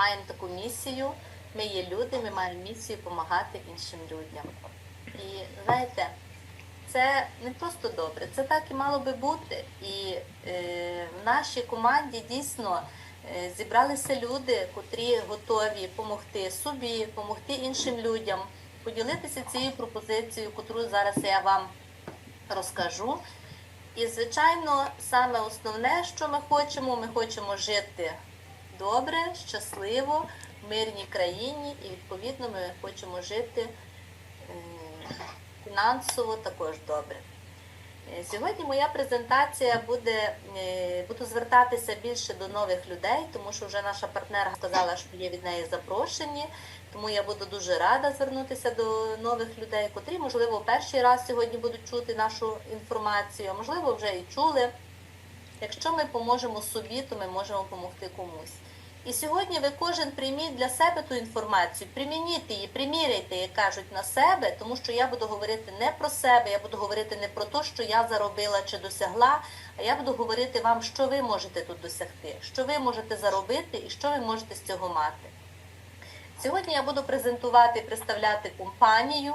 маємо таку місію. Ми є люди, ми маємо місію допомагати іншим людям. І знаєте, це не просто добре, це так і мало би бути. І е, в нашій команді дійсно е, зібралися люди, котрі готові допомогти собі, допомогти іншим людям, поділитися цією пропозицією, котру зараз я вам розкажу. І, звичайно, саме основне, що ми хочемо, ми хочемо жити добре, щасливо, в мирній країні, і відповідно ми хочемо жити е, фінансово також добре. Е, Сьогодні моя презентація буде, е, буду звертатися більше до нових людей, тому що вже наша партнерка сказала, що є від неї запрошені. Тому я буду дуже рада звернутися до нових людей, котрі, можливо, перший раз сьогодні будуть чути нашу інформацію, а можливо, вже і чули. Якщо ми поможемо собі, то ми можемо допомогти комусь. І сьогодні ви кожен прийміть для себе ту інформацію, примініть її, приміряйте, як кажуть, на себе, тому що я буду говорити не про себе, я буду говорити не про те, що я заробила чи досягла, а я буду говорити вам, що ви можете тут досягти, що ви можете заробити і що ви можете з цього мати. Сьогодні я буду презентувати і представляти компанію,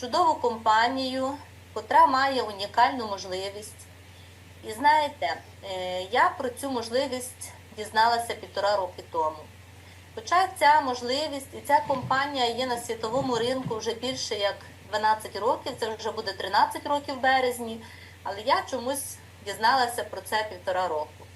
чудову компанію, котра має унікальну можливість. І знаєте, е, я про цю можливість дізналася півтора роки тому. Хоча ця можливість і ця компанія є на світовому ринку вже більше як 12 років, це вже буде 13 років в березні, але я чомусь дізналася про це півтора року.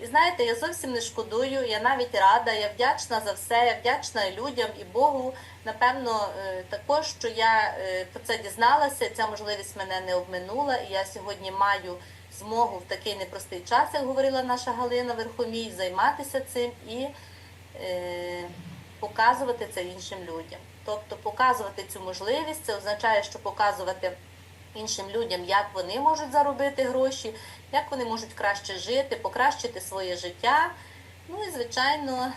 І знаєте, я зовсім не шкодую, я навіть рада, я вдячна за все, я вдячна людям і Богу. Напевно, е, також, що я е, про це дізналася, ця можливість мене не обминула, і я сьогодні маю змогу в такий непростий час, як говорила наша Галина Верхомій, займатися цим і е, показувати це іншим людям. Тобто показувати цю можливість, це означає, що показувати іншим людям, як вони можуть заробити гроші, як вони можуть краще жити, покращити своє життя. Ну і, звичайно,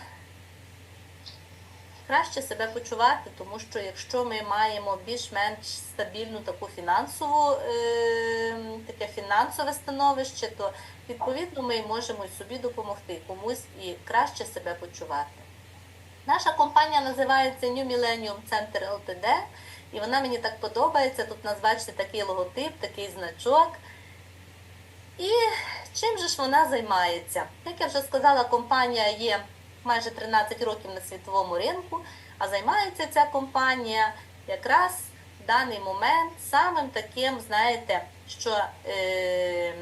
краще себе почувати, тому що якщо ми маємо більш-менш стабільну таку фінансову, е, таке фінансове становище, то відповідно ми можемо собі допомогти комусь і краще себе почувати. Наша компанія називається New Millennium Center Ltd. І вона мені так подобається. Тут нас, бачите, такий логотип, такий значок. І чим же ж вона займається? Як я вже сказала, компанія є майже 13 років на світовому ринку, а займається ця компанія якраз в даний момент самим таким, знаєте, що е,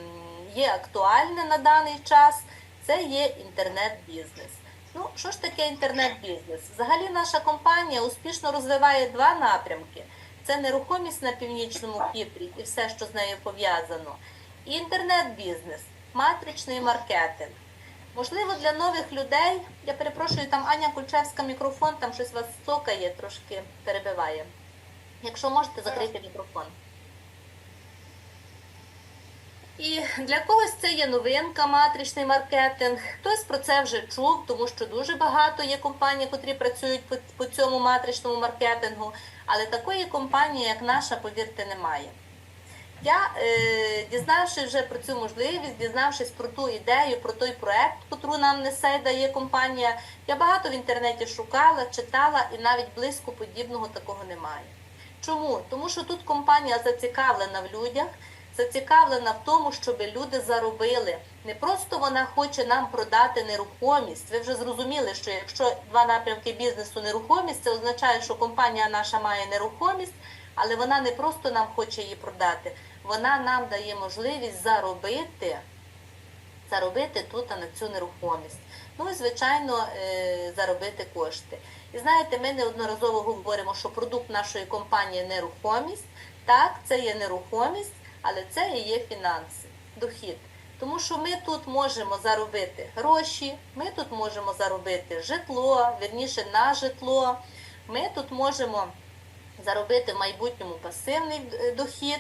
є актуальне на даний час, це є інтернет-бізнес. Ну, що ж таке інтернет-бізнес? Взагалі наша компанія успішно розвиває два напрямки: це нерухомість на північному Кіпрі і все, що з нею пов'язано, і інтернет-бізнес, матричний маркетинг. Можливо, для нових людей, я перепрошую, там Аня Кульчевська мікрофон, там щось вас цокає, трошки перебиває. Якщо можете, закрити мікрофон. І для когось це є новинка, матричний маркетинг. Хтось про це вже чув, тому що дуже багато є компаній, котрі працюють по, по цьому матричному маркетингу. Але такої компанії, як наша, повірте, немає. Я, е, дізнавшись вже про цю можливість, дізнавшись про ту ідею, про той проект, котру нам несе дає компанія, я багато в інтернеті шукала, читала і навіть близько подібного такого немає. Чому? Тому що тут компанія зацікавлена в людях, зацікавлена в тому, щоб люди заробили. Не просто вона хоче нам продати нерухомість. Ви вже зрозуміли, що якщо два напрямки бізнесу нерухомість, це означає, що компанія наша має нерухомість, але вона не просто нам хоче її продати, вона нам дає можливість заробити, заробити тут на цю нерухомість. Ну і звичайно е, заробити кошти. І знаєте, ми неодноразово говоримо, що продукт нашої компанії нерухомість. Так, це є нерухомість, але це і є фінанси, дохід. Тому що ми тут можемо заробити гроші, ми тут можемо заробити житло, вірніше на житло. Ми тут можемо заробити в майбутньому пасивний е, дохід.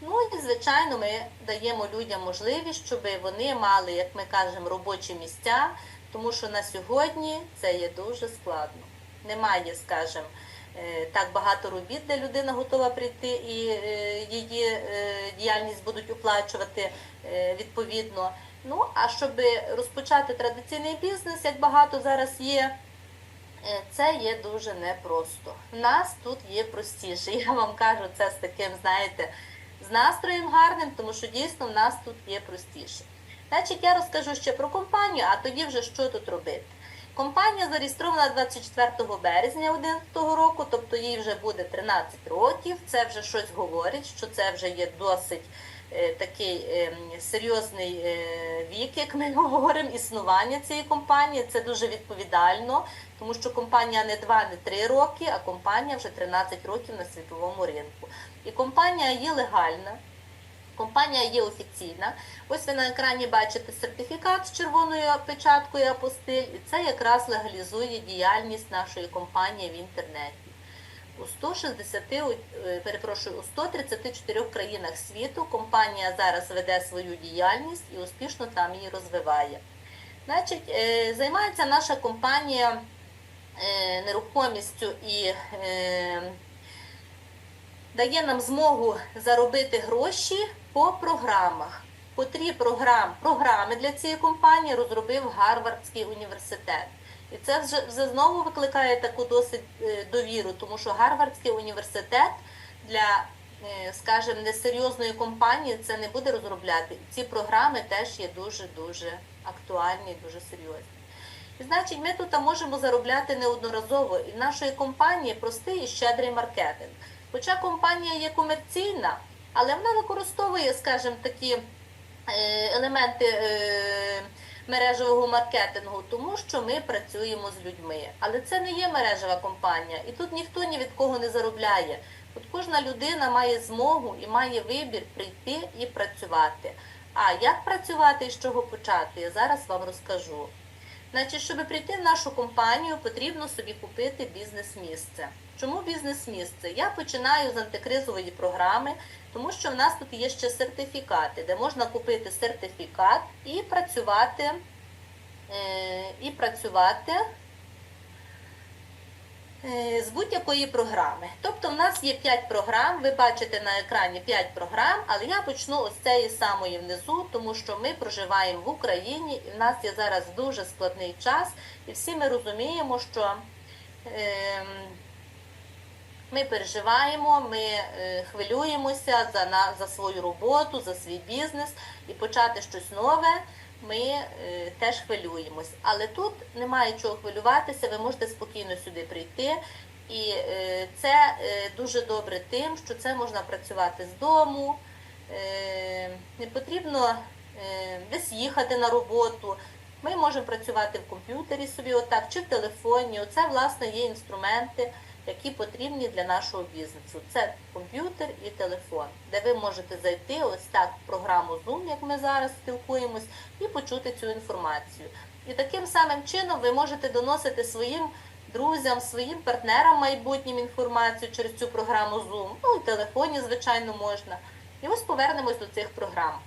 Ну і, звичайно, ми даємо людям можливість, щоб вони мали, як ми кажемо, робочі місця, тому що на сьогодні це є дуже складно. Немає, скажімо, е, так багато робіт, де людина готова прийти і е, її е, діяльність будуть оплачувати відповідно. Ну, а щоб розпочати традиційний бізнес, як багато зараз є Це є дуже непросто. У нас тут є простіше. Я вам кажу це з таким, знаєте, з настроєм гарним, тому що дійсно в нас тут є простіше. Значить, я розкажу ще про компанію, а тоді вже що тут робити. Компанія зареєстрована 24 березня 2011 року, тобто їй вже буде 13 років. Це вже щось говорить, що це вже є досить такий е, серйозний е, вік, як ми говоримо, існування цієї компанії. Це дуже відповідально, тому що компанія не 2, не 3 роки, а компанія вже 13 років на світовому ринку. І компанія є легальна. Компанія є офіційна. Ось ви на екрані бачите сертифікат з червоною печаткою апостиль, і це якраз легалізує діяльність нашої компанії в інтернеті. У 160, е, перепрошую, у 134 країнах світу компанія зараз веде свою діяльність і успішно там її розвиває. Значить, е, займається наша компанія е, нерухомістю і дає нам змогу заробити гроші по програмах. По три програм, програми для цієї компанії розробив Гарвардський університет. І це вже, знову викликає таку досить е, довіру, тому що Гарвардський університет для, е, скажімо, несерйозної компанії це не буде розробляти. Ці програми теж є дуже-дуже актуальні дуже серйозні. І значить, ми тут можемо заробляти неодноразово. І в нашої компанії простий і щедрий маркетинг. Хоча компанія є комерційна, але вона використовує, скажімо, такі е, елементи мережевого маркетингу, тому що ми працюємо з людьми. Але це не є мережева компанія, і тут ніхто ні від кого не заробляє. Тут кожна людина має змогу і має вибір прийти і працювати. А як працювати і з чого почати, я зараз вам розкажу. Значить, щоб прийти в нашу компанію, потрібно собі купити бізнес-місце. Чому бізнес-місце? Я починаю з антикризової програми, тому що в нас тут є ще сертифікати, де можна купити сертифікат і працювати, е, і працювати е, з будь-якої програми. Тобто в нас є 5 програм, ви бачите на екрані 5 програм, але я почну ось цієї самої внизу, тому що ми проживаємо в Україні і в нас є зараз дуже складний час, і всі ми розуміємо, що е, ми переживаємо, ми е, хвилюємося за, на, за свою роботу, за свій бізнес і почати щось нове. Ми е, теж хвилюємось. Але тут немає чого хвилюватися, ви можете спокійно сюди прийти. І е, це е, дуже добре тим, що це можна працювати з дому, е, не потрібно е, десь їхати на роботу. Ми можемо працювати в комп'ютері собі, отак, чи в телефоні. Оце, власне, є інструменти, які потрібні для нашого бізнесу. Це комп'ютер і телефон, де ви можете зайти ось так в програму Zoom, як ми зараз спілкуємось, і почути цю інформацію. І таким самим чином ви можете доносити своїм друзям, своїм партнерам майбутнім інформацію через цю програму Zoom. Ну і в телефоні, звичайно, можна. І ось повернемось до цих програм.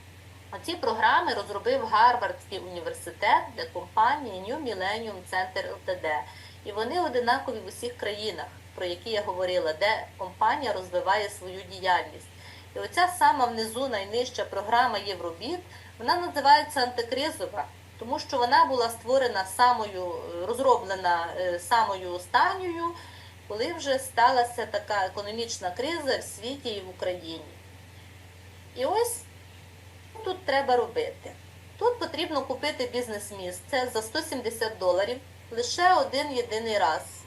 Ці програми розробив Гарвардський університет для компанії New Millennium Center Ltd. І вони одинакові в усіх країнах, про які я говорила, де компанія розвиває свою діяльність. І оця сама внизу найнижча програма Євробіт, вона називається антикризова, тому що вона була створена самою, розроблена е, самою останньою, коли вже сталася така економічна криза в світі і в Україні. І ось тут треба робити. Тут потрібно купити бізнес-місце за 170 доларів лише один єдиний раз.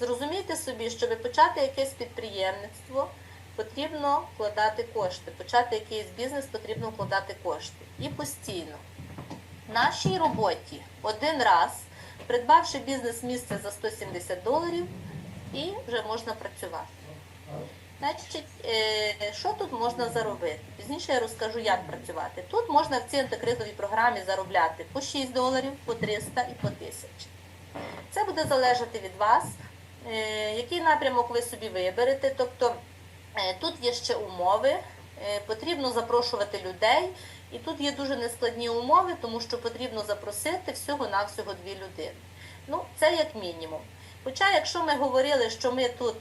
Зрозумійте собі, щоб почати якесь підприємництво, потрібно вкладати кошти. Почати якийсь бізнес потрібно вкладати кошти. І постійно. В нашій роботі один раз, придбавши бізнес-місце за 170 доларів, і вже можна працювати. Значить, е, що тут можна заробити? Пізніше я розкажу, як працювати. Тут можна в цій антикризовій програмі заробляти по 6 доларів, по 300 і по 1000. Це буде залежати від вас, який напрямок ви собі виберете. Тобто е, тут є ще умови, е, потрібно запрошувати людей, і тут є дуже нескладні умови, тому що потрібно запросити всього-навсього дві людини. Ну, це як мінімум. Хоча, якщо ми говорили, що ми тут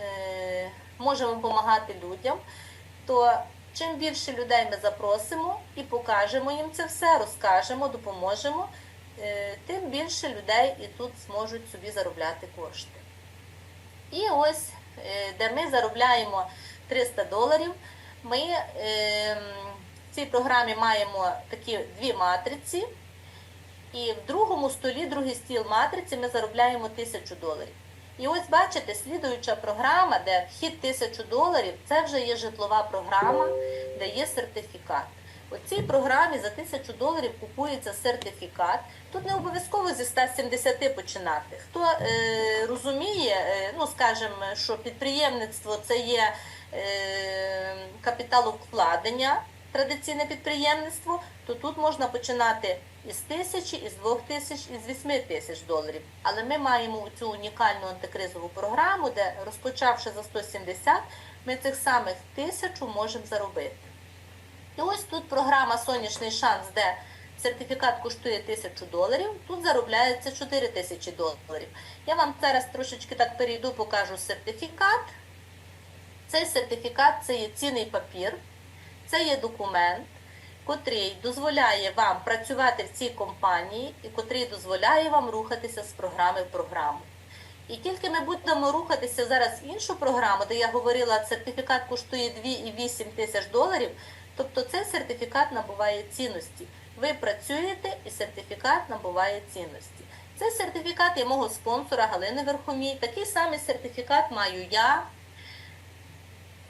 е, можемо допомагати людям, то чим більше людей ми запросимо і покажемо їм це все, розкажемо, допоможемо, е, тим більше людей і тут зможуть собі заробляти кошти. І ось, е, де ми заробляємо 300 доларів, ми е, в цій програмі маємо такі дві матриці. І в другому столі, другий стіл матриці, ми заробляємо 1000 доларів. І ось бачите, слідуюча програма, де вхід 1000 доларів, це вже є житлова програма, де є сертифікат. У цій програмі за 1000 доларів купується сертифікат. Тут не обов'язково зі 170 починати. Хто е, розуміє, е, ну скажімо, що підприємництво це є е, капіталовкладення, традиційне підприємництво, то тут можна починати із тисячі, із двох тисяч, із вісьми тисяч доларів. Але ми маємо цю унікальну антикризову програму, де розпочавши за 170, ми цих самих тисячу можемо заробити. І ось тут програма Сонячний шанс, де сертифікат коштує 1000 доларів, тут заробляється 4 тисячі доларів. Я вам зараз трошечки так перейду, покажу сертифікат. Цей сертифікат це є цінний папір, це є документ, котрий дозволяє вам працювати в цій компанії і котрий дозволяє вам рухатися з програми в програму. І тільки ми будемо рухатися зараз в іншу програму, де я говорила, сертифікат коштує 2,8 тисяч доларів, тобто цей сертифікат набуває цінності. Ви працюєте і сертифікат набуває цінності. Цей сертифікат є мого спонсора Галини Верхомій. Такий самий сертифікат маю я.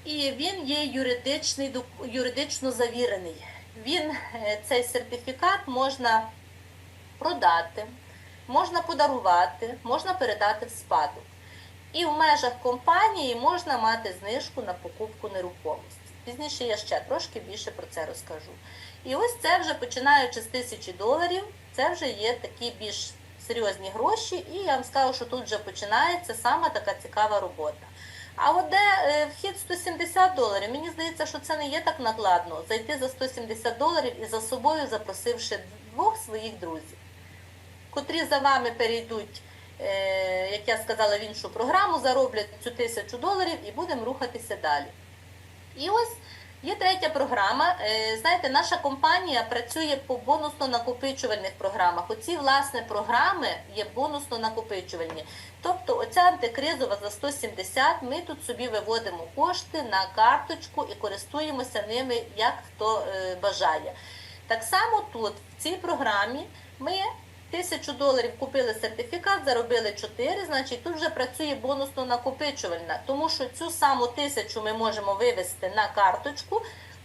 І він є юридичний, юридично завірений. Він, е, цей сертифікат можна продати, можна подарувати, можна передати в спадок. І в межах компанії можна мати знижку на покупку нерухомості. Пізніше я ще трошки більше про це розкажу. І ось це вже починаючи з тисячі доларів, це вже є такі більш серйозні гроші, і я вам скажу, що тут вже починається саме така цікава робота. А от де е, вхід 170 доларів, мені здається, що це не є так накладно зайти за 170 доларів і за собою запросивши двох своїх друзів, котрі за вами перейдуть, е, як я сказала, в іншу програму, зароблять цю тисячу доларів і будемо рухатися далі. І ось є третя програма. Е, Знаєте, наша компанія працює по бонусно-накопичувальних програмах. Оці, власне, програми є бонусно-накопичувальні. Тобто, оця антикризова за 170, ми тут собі виводимо кошти на карточку і користуємося ними, як хто е, бажає. Так само тут, в цій програмі, ми Тисячу доларів купили сертифікат, заробили 4, значить тут вже працює бонусно накопичувальна, тому що цю саму тисячу ми можемо вивести на карточку,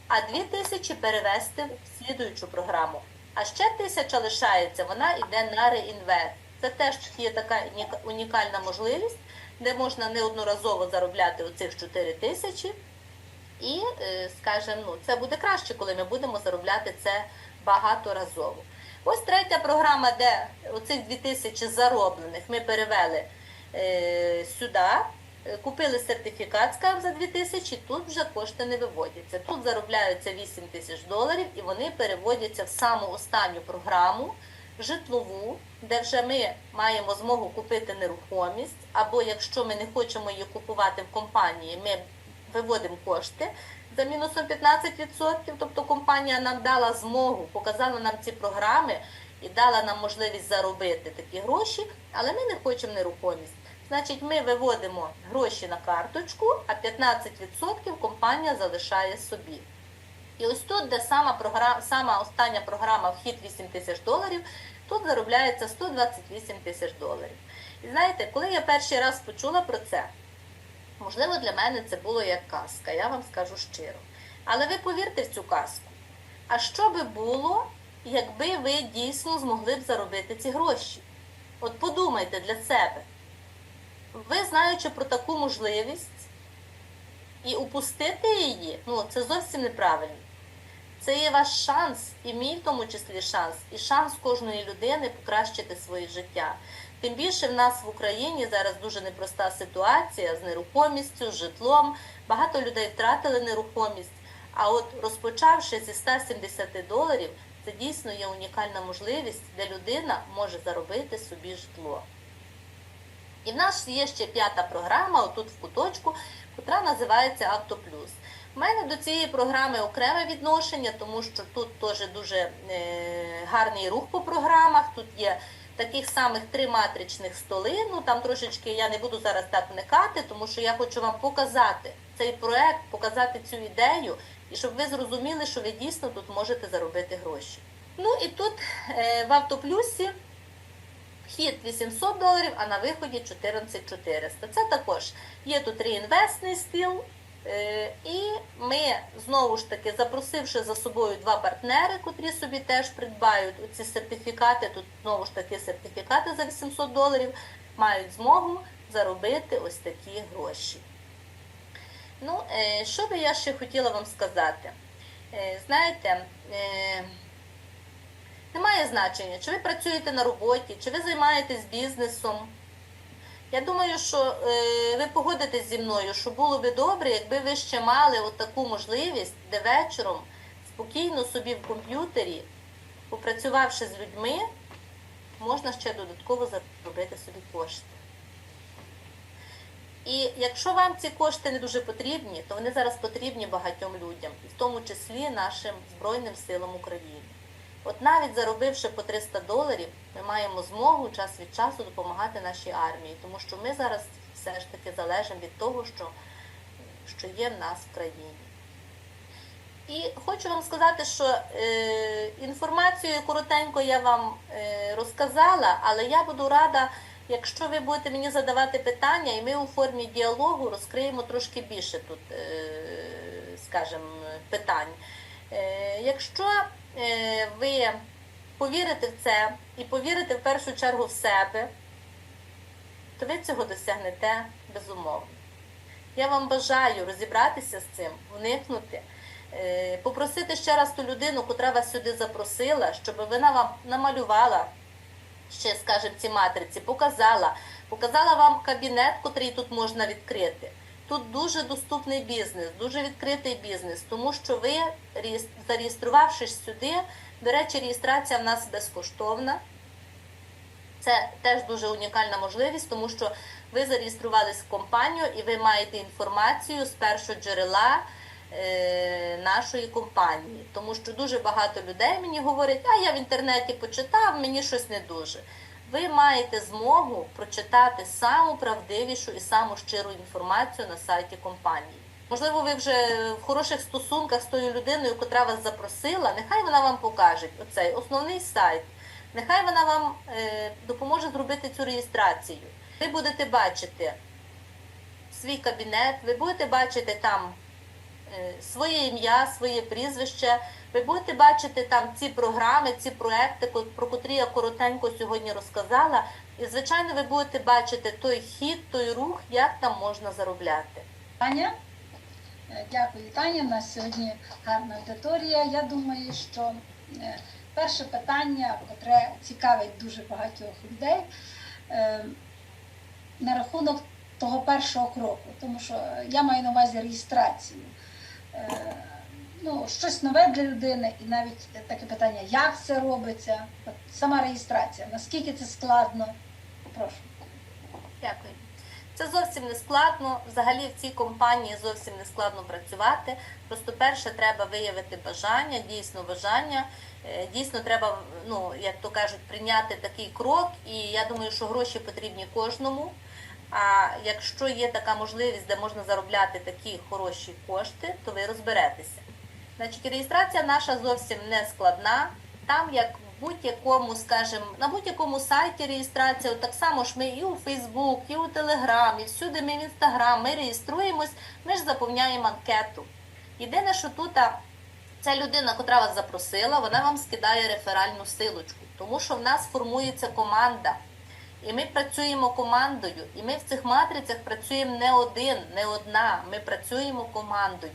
а дві тисячі перевести в слідуючу програму. А ще тисяча лишається, вона йде на реінвест. Це теж є така унікальна можливість, де можна неодноразово заробляти оцих 4 тисячі. І, е, скажімо, ну, це буде краще, коли ми будемо заробляти це багаторазово. Ось третя програма, де оцих 2000 зароблених ми перевели е, сюди, купили сертифікат, скажімо, за 2000, тут вже кошти не виводяться. Тут заробляються 8 тисяч доларів і вони переводяться в саму останню програму, житлову, де вже ми маємо змогу купити нерухомість, або якщо ми не хочемо її купувати в компанії, ми виводимо кошти за мінусом 15%. Тобто компанія нам дала змогу, показала нам ці програми і дала нам можливість заробити такі гроші, але ми не хочемо нерухомість. Значить, ми виводимо гроші на карточку, а 15% компанія залишає собі. І ось тут, де сама, програма, сама остання програма вхід 8 тисяч доларів, тут заробляється 128 тисяч доларів. І знаєте, коли я перший раз почула про це, Можливо, для мене це було як казка, я вам скажу щиро. Але ви повірте в цю казку. А що би було, якби ви дійсно змогли б заробити ці гроші? От подумайте для себе. Ви, знаючи про таку можливість і упустити її, ну це зовсім неправильно. Це є ваш шанс, і мій в тому числі шанс, і шанс кожної людини покращити своє життя. Тим більше в нас в Україні зараз дуже непроста ситуація з нерухомістю, з житлом. Багато людей втратили нерухомість. А от розпочавши зі 170 доларів, це дійсно є унікальна можливість, де людина може заробити собі житло. І в нас є ще п'ята програма, отут в куточку, яка називається Автоплюс. У мене до цієї програми окреме відношення, тому що тут теж дуже е, гарний рух по програмах. Тут є таких самих три матричних столи. Ну там трошечки я не буду зараз так вникати, тому що я хочу вам показати цей проект, показати цю ідею, і щоб ви зрозуміли, що ви дійсно тут можете заробити гроші. Ну і тут е, в автоплюсі вхід 800 доларів, а на виході 14 400. Це також є тут реінвестний стіл. Е, І ми знову ж таки, запросивши за собою два партнери, котрі собі теж придбають ці сертифікати, тут знову ж таки сертифікати за 800 доларів, мають змогу заробити ось такі гроші. Ну, е, що би я ще хотіла вам сказати? Е, Знаєте, немає значення, чи ви працюєте на роботі, чи ви займаєтесь бізнесом. Я думаю, що е, ви погодитесь зі мною, що було би добре, якби ви ще мали таку можливість, де вечором спокійно собі в комп'ютері, попрацювавши з людьми, можна ще додатково заробити собі кошти. І якщо вам ці кошти не дуже потрібні, то вони зараз потрібні багатьом людям, в тому числі нашим Збройним силам України. От навіть заробивши по 300 доларів, ми маємо змогу час від часу допомагати нашій армії, тому що ми зараз все ж таки залежимо від того, що, що є в нас в країні. І хочу вам сказати, що е, інформацію коротенько я вам е, розказала, але я буду рада, якщо ви будете мені задавати питання, і ми у формі діалогу розкриємо трошки більше тут, е, скажімо, питань. Е, якщо ви повірите в це і повірите в першу чергу в себе, то ви цього досягнете безумовно. Я вам бажаю розібратися з цим, вникнути, е, попросити ще раз ту людину, котра вас сюди запросила, щоб вона вам намалювала ще, скажімо, ці матриці, показала, показала вам кабінет, котрий тут можна відкрити. Тут дуже доступний бізнес, дуже відкритий бізнес, тому що ви, зареєструвавшись сюди, до речі, реєстрація в нас безкоштовна. Це теж дуже унікальна можливість, тому що ви зареєструвались в компанію і ви маєте інформацію з першого джерела е, нашої компанії. Тому що дуже багато людей мені говорять, а я в інтернеті почитав, мені щось не дуже. Ви маєте змогу прочитати саму правдивішу і саму щиру інформацію на сайті компанії. Можливо, ви вже в хороших стосунках з тою людиною, котра вас запросила, нехай вона вам покаже оцей основний сайт. Нехай вона вам е, допоможе зробити цю реєстрацію. Ви будете бачити свій кабінет, ви будете бачити там е, своє ім'я, своє прізвище, ви будете бачити там ці програми, ці проекти, про котрі я коротенько сьогодні розказала. І, звичайно, ви будете бачити той хід, той рух, як там можна заробляти. Таня. Е, Дякую, Таня. У нас сьогодні гарна аудиторія. Я думаю, що е, перше питання, яке цікавить дуже багатьох людей, е, на рахунок того першого кроку, тому що я маю на увазі реєстрацію. Ну, щось нове для людини, і навіть таке питання, як це робиться, От сама реєстрація, наскільки це складно. Прошу. Дякую. Це зовсім не складно. Взагалі в цій компанії зовсім не складно працювати. Просто перше треба виявити бажання, дійсно бажання. Е, Дійсно, треба, ну як то кажуть, прийняти такий крок. І я думаю, що гроші потрібні кожному. А якщо є така можливість, де можна заробляти такі хороші кошти, то ви розберетеся. Значить, реєстрація наша зовсім не складна. Там, як в будь-якому, скажімо, на будь-якому сайті реєстрація, так само ж ми і у Фейсбук, і у Телеграм, і всюди ми в Інстаграм, ми реєструємось, ми ж заповняємо анкету. Єдине, що тут ця людина, котра вас запросила, вона вам скидає реферальну силочку, тому що в нас формується команда. І ми працюємо командою, і ми в цих матрицях працюємо не один, не одна. Ми працюємо командою.